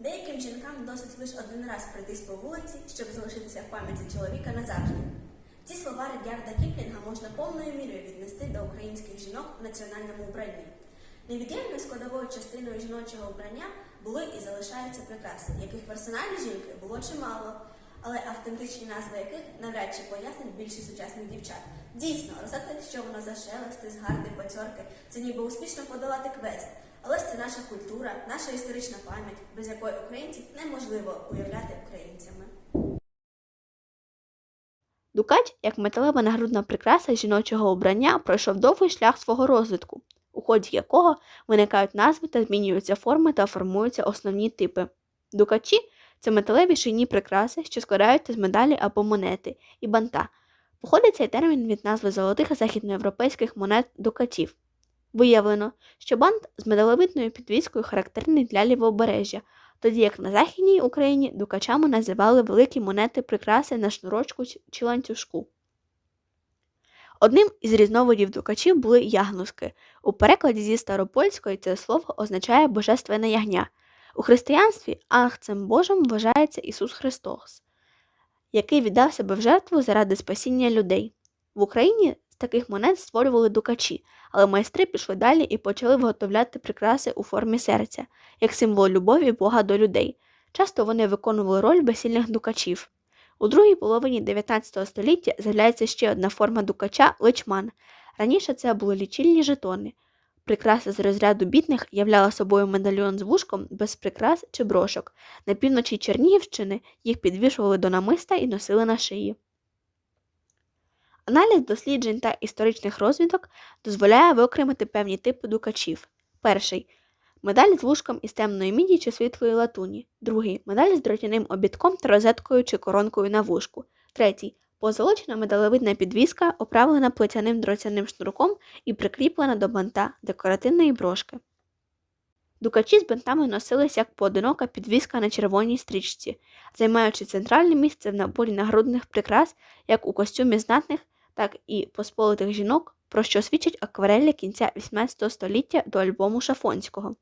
Деяким жінкам досить лише один раз пройтись по вулиці, щоб залишитися в пам'яті чоловіка назавжди. Ці слова Редярда Кіплінга можна повною мірою віднести до українських жінок в національному вбранні. Невід'ємною складовою частиною жіночого вбрання були і залишаються прикраси, яких в жінки було чимало, але автентичні назви яких навряд чи пояснять більшість сучасних дівчат. Дійсно, розказати, що воно за шелести, згарди, поцьорки, це ніби успішно подолати квест. Але ж це наша культура, наша історична пам'ять, без якої українців неможливо уявляти українцями. Дукач, як металева нагрудна прикраса жіночого обрання, пройшов довгий шлях свого розвитку, у ході якого виникають назви та змінюються форми та формуються основні типи. Дукачі це металеві шийні прикраси, що складаються з медалі або монети і банта. Походить цей термін від назви золотих західноєвропейських монет дукатів. Виявлено, що бант з медалевидною підвіскою характерний для лівобережжя, тоді як на Західній Україні дукачами називали великі монети прикраси на шнурочку чи ланцюжку. Одним із різновидів дукачів були ягнуски. У перекладі зі старопольської це слово означає божественне ягня. У християнстві ангцем Божим вважається Ісус Христос, який віддав себе в жертву заради спасіння людей. В Україні таких монет створювали дукачі, але майстри пішли далі і почали виготовляти прикраси у формі серця, як символ любові Бога до людей. Часто вони виконували роль весільних дукачів. У другій половині 19 століття з'являється ще одна форма дукача личман. Раніше це були лічильні жетони. Прикраса з розряду бідних являла собою медальйон з вушком без прикрас чи брошок. На півночі Чернігівщини їх підвішували до намиста і носили на шиї. Аналіз досліджень та історичних розвідок дозволяє виокремити певні типи дукачів. Перший медаль з вушком із темної міді чи світлої латуні. Другий медаль з дротяним обідком та розеткою чи коронкою на вушку. Третій позолочена медалевидна підвіска, оправлена плетяним дротяним шнурком і прикріплена до банта декоративної брошки. Дукачі з бантами носились як поодинока підвіска на червоній стрічці, займаючи центральне місце в наборі нагрудних прикрас як у костюмі знатних, так і посполитих жінок, про що свідчать акварелі кінця XVIII століття до альбому Шафонського.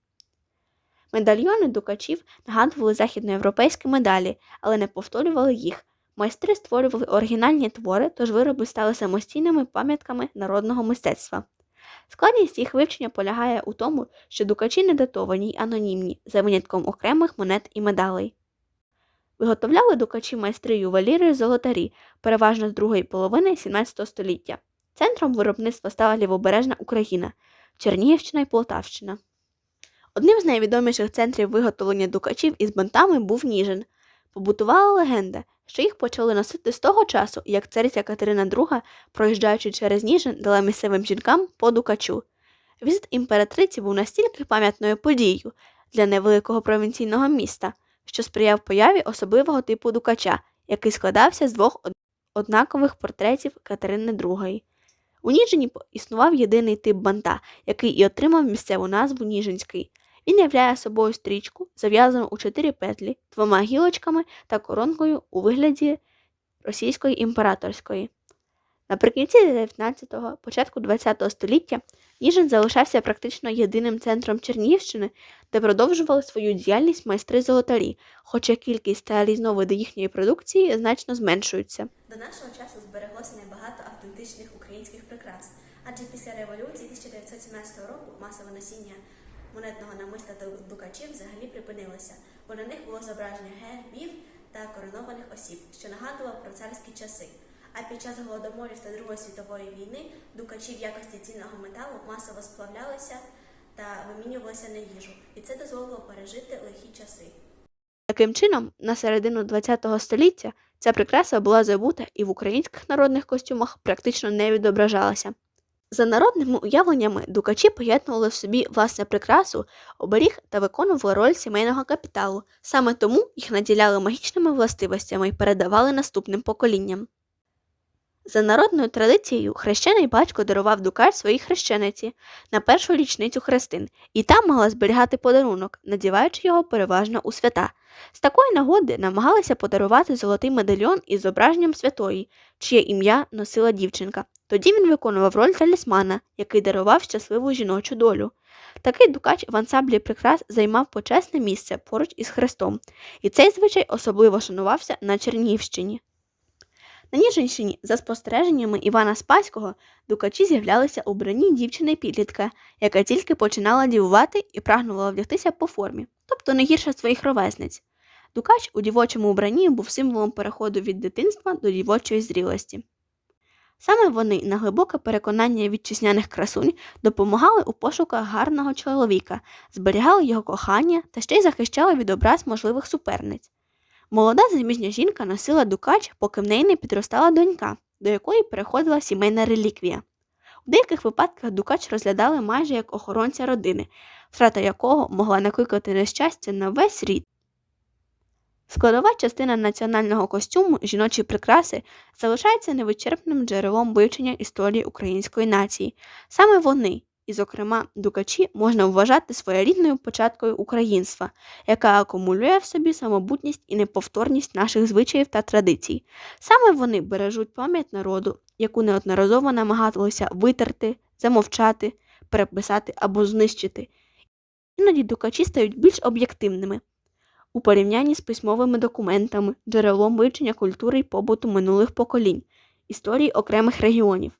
Медальйони дукачів нагадували західноєвропейські медалі, але не повторювали їх. Майстри створювали оригінальні твори, тож вироби стали самостійними пам'ятками народного мистецтва. Складність їх вивчення полягає у тому, що дукачі не датовані й анонімні, за винятком окремих монет і медалей. Виготовляли дукачі майстри ювеліри золотарі, переважно з другої половини XVII століття. Центром виробництва стала лівобережна Україна, Чернігівщина і Полтавщина. Одним з найвідоміших центрів виготовлення дукачів із бантами був Ніжин. Побутувала легенда, що їх почали носити з того часу, як цариця Катерина II, проїжджаючи через Ніжин, дала місцевим жінкам по дукачу. Візит імператриці був настільки пам'ятною подією для невеликого провінційного міста, що сприяв появі особливого типу дукача, який складався з двох однакових портретів Катерини II. У Ніжині існував єдиний тип банта, який і отримав місцеву назву Ніжинський. Він являє собою стрічку, зав'язану у чотири петлі, двома гілочками та коронкою у вигляді російської імператорської. Наприкінці 19-го, початку 20-го століття Ніжин залишався практично єдиним центром Чернігівщини, де продовжували свою діяльність майстри золотарі, хоча кількість та різновиди їхньої продукції значно зменшуються. До нашого часу збереглося небагато автентичних українських прикрас, адже після революції 1917 року масове носіння монетного намиста та дукачів взагалі припинилося, бо на них було зображення гербів та коронованих осіб, що нагадував про царські часи. А під час голодоморів та Другої світової війни дукачі в якості цінного металу масово сплавлялися та вимінювалися на їжу, і це дозволило пережити лихі часи. Таким чином, на середину ХХ століття ця прикраса була забута і в українських народних костюмах практично не відображалася. За народними уявленнями, дукачі поєднували в собі власне прикрасу, оберіг та виконували роль сімейного капіталу. Саме тому їх наділяли магічними властивостями і передавали наступним поколінням. За народною традицією, хрещений батько дарував дукач своїй хрещениці на першу річницю хрестин, і там могла зберігати подарунок, надіваючи його переважно у свята. З такої нагоди намагалися подарувати золотий медальйон із зображенням святої, чиє ім'я носила дівчинка. Тоді він виконував роль талісмана, який дарував щасливу жіночу долю. Такий дукач в ансамблі прикрас займав почесне місце поруч із хрестом, і цей звичай особливо шанувався на Чернігівщині. На Ніжинщині, за спостереженнями Івана Спаського, дукачі з'являлися у броні дівчини підлітка, яка тільки починала дівувати і прагнула вдягтися по формі, тобто не гірше своїх ровесниць. Дукач у дівочому убранні був символом переходу від дитинства до дівочої зрілості. Саме вони на глибоке переконання вітчизняних красунь допомагали у пошуках гарного чоловіка, зберігали його кохання та ще й захищали від образ можливих суперниць. Молода заміжня жінка носила дукач, поки в неї не підростала донька, до якої переходила сімейна реліквія. У деяких випадках дукач розглядали майже як охоронця родини, втрата якого могла накликати нещастя на весь рід. Складова частина національного костюму жіночі прикраси залишається невичерпним джерелом вивчення історії української нації. Саме вони, і, зокрема, дукачі, можна вважати своєрідною початкою українства, яка акумулює в собі самобутність і неповторність наших звичаїв та традицій. Саме вони бережуть пам'ять народу, яку неодноразово намагалися витерти, замовчати, переписати або знищити. Іноді дукачі стають більш об'єктивними у порівнянні з письмовими документами, джерелом вивчення культури й побуту минулих поколінь, історії окремих регіонів.